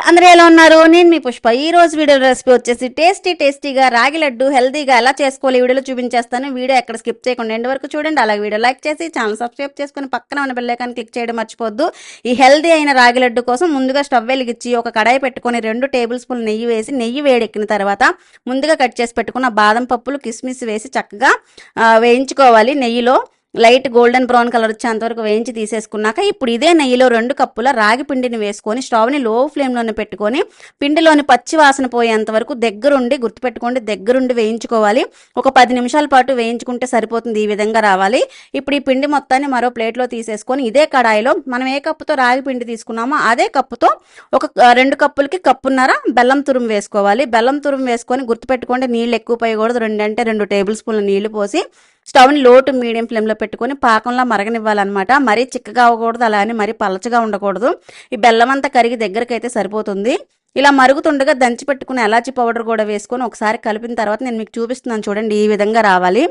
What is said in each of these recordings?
All అందరూ ఎలా ఉన్నారు? నేను మీ పుష్ప. ఈ రోజు వీడియో రెసిపీ వచ్చేసి టేస్టీ టేస్టీగా రాగి లడ్డు హెల్తీగా ఎలా చేసుకోవాలి ఈ వీడియోలో చూపించేస్తాను. వీడియో ఎక్కడ స్కిప్ చేయకుండా ఎండ్ వరకు చూడండి. అలాగే వీడియో లైక్ చేసి ఛానల్ సబ్స్క్రైబ్ చేసుకుని పక్కన ఉన్న బెల్ క్లిక్ చేయడం మర్చిపోద్దు ఈ హెల్తీ అయిన రాగి లడ్డు కోసం ముందుగా స్టవ్ వెలిగించి ఒక కడాయి పెట్టుకొని రెండు టేబుల్ స్పూన్ నెయ్యి వేసి నెయ్యి వేడెక్కిన తర్వాత ముందుగా కట్ చేసి పెట్టుకున్న బాదం పప్పులు కిస్మిస్ వేసి చక్కగా వేయించుకోవాలి నెయ్యిలో. లైట్ గోల్డెన్ బ్రౌన్ కలర్ వచ్చేంత వరకు వేయించి తీసేసుకున్నాక ఇప్పుడు ఇదే నెయ్యిలో రెండు కప్పుల రాగి పిండిని వేసుకొని స్టవ్ని లో ఫ్లేమ్లోనే పెట్టుకొని పిండిలోని పచ్చి వాసన పోయేంత వరకు దగ్గరుండి గుర్తుపెట్టుకోండి దగ్గరుండి వేయించుకోవాలి. ఒక పది నిమిషాల పాటు వేయించుకుంటే సరిపోతుంది ఈ విధంగా రావాలి. ఇప్పుడు ఈ పిండి మొత్తాన్ని మరో ప్లేట్లో తీసేసుకొని ఇదే కడాయిలో మనం ఏ కప్పుతో రాగి పిండి తీసుకున్నామో అదే కప్పుతో ఒక రెండు కప్పులకి కప్పున్నర బెల్లం తురుము వేసుకోవాలి. బెల్లం తురుము వేసుకొని గుర్తుపెట్టుకోండి నీళ్ళు ఎక్కువ పోయకూడదు. రెండు అంటే రెండు టేబుల్ స్పూన్ల నీళ్ళు పోసి స్టవ్ని లో టు మీడియం ఫ్లేమ్లో పెట్టుకొని పాకంలా మరగనివ్వాలన్నమాట. మరీ చిక్కగా అవ్వకూడదు అలా అని మరీ పలచగా ఉండకూడదు. ఈ బెల్లం అంతా కరిగి దగ్గరికి అయితే సరిపోతుంది. ఇలా మరుగుతుండగా దంచి పెట్టుకుని ఎలాచి పౌడర్ కూడా వేసుకొని ఒకసారి కలిపిన తర్వాత నేను మీకు చూపిస్తున్నాను చూడండి ఈ విధంగా రావాలి.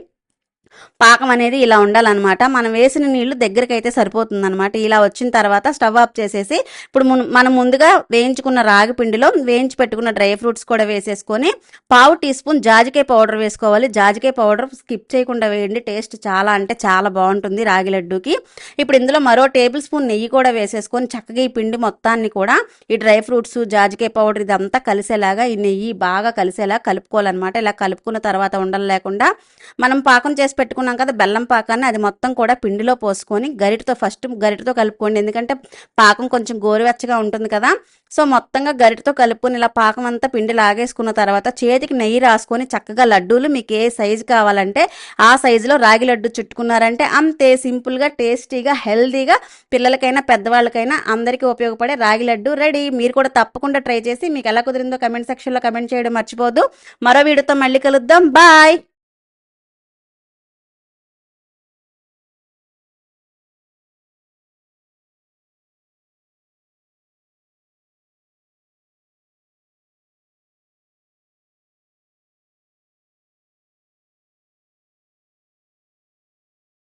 పాకం అనేది ఇలా ఉండాలన్నమాట. మనం వేసిన నీళ్ళు దగ్గరికి అయితే సరిపోతుంది అనమాట ఇలా వచ్చిన తర్వాత స్టవ్ ఆఫ్ చేసేసి ఇప్పుడు మనం ముందుగా వేయించుకున్న రాగి పిండిలో వేయించి పెట్టుకున్న డ్రై ఫ్రూట్స్ కూడా వేసేసుకొని పావు టీ స్పూన్ జాజికాయ పౌడర్ వేసుకోవాలి. జాజికాయ పౌడర్ స్కిప్ చేయకుండా వేయండి. టేస్ట్ చాలా అంటే చాలా బాగుంటుంది రాగి లడ్డూకి. ఇప్పుడు ఇందులో మరో టేబుల్ స్పూన్ నెయ్యి కూడా వేసేసుకొని చక్కగా ఈ పిండి మొత్తాన్ని కూడా ఈ డ్రై ఫ్రూట్స్ జాజికాయ పౌడర్ ఇదంతా కలిసేలాగా ఈ నెయ్యి బాగా కలిసేలా కలుపుకోవాలన్నమాట. ఇలా కలుపుకున్న తర్వాత ఉండలు లేకుండా మనం పాకం చేసి పెట్టుకున్నాం కదా బెల్లం పాకాన్ని అది మొత్తం కూడా పిండిలో పోసుకొని గరిటతో ఫస్ట్ గరిటతో కలుపుకోండి. ఎందుకంటే పాకం కొంచెం గోరువెచ్చగా ఉంటుంది కదా సో మొత్తంగా గరిటతో కలుపుకొని ఇలా పాకం అంతా పిండి లాగేసుకున్న తర్వాత చేతికి నెయ్యి రాసుకొని చక్కగా లడ్డూలు మీకు ఏ సైజు కావాలంటే ఆ సైజులో రాగి లడ్డు చుట్టుకున్నారంటే అంతే సింపుల్గా టేస్టీగా హెల్దీగా పిల్లలకైనా పెద్దవాళ్ళకైనా అందరికీ ఉపయోగపడే రాగి లడ్డు రెడీ. మీరు కూడా తప్పకుండా ట్రై చేసి మీకు ఎలా కుదిరిందో కమెంట్ సెక్షన్లో కమెంట్ చేయడం మర్చిపోద్దు మరో వీడియోతో మళ్ళీ కలుద్దాం. బాయ్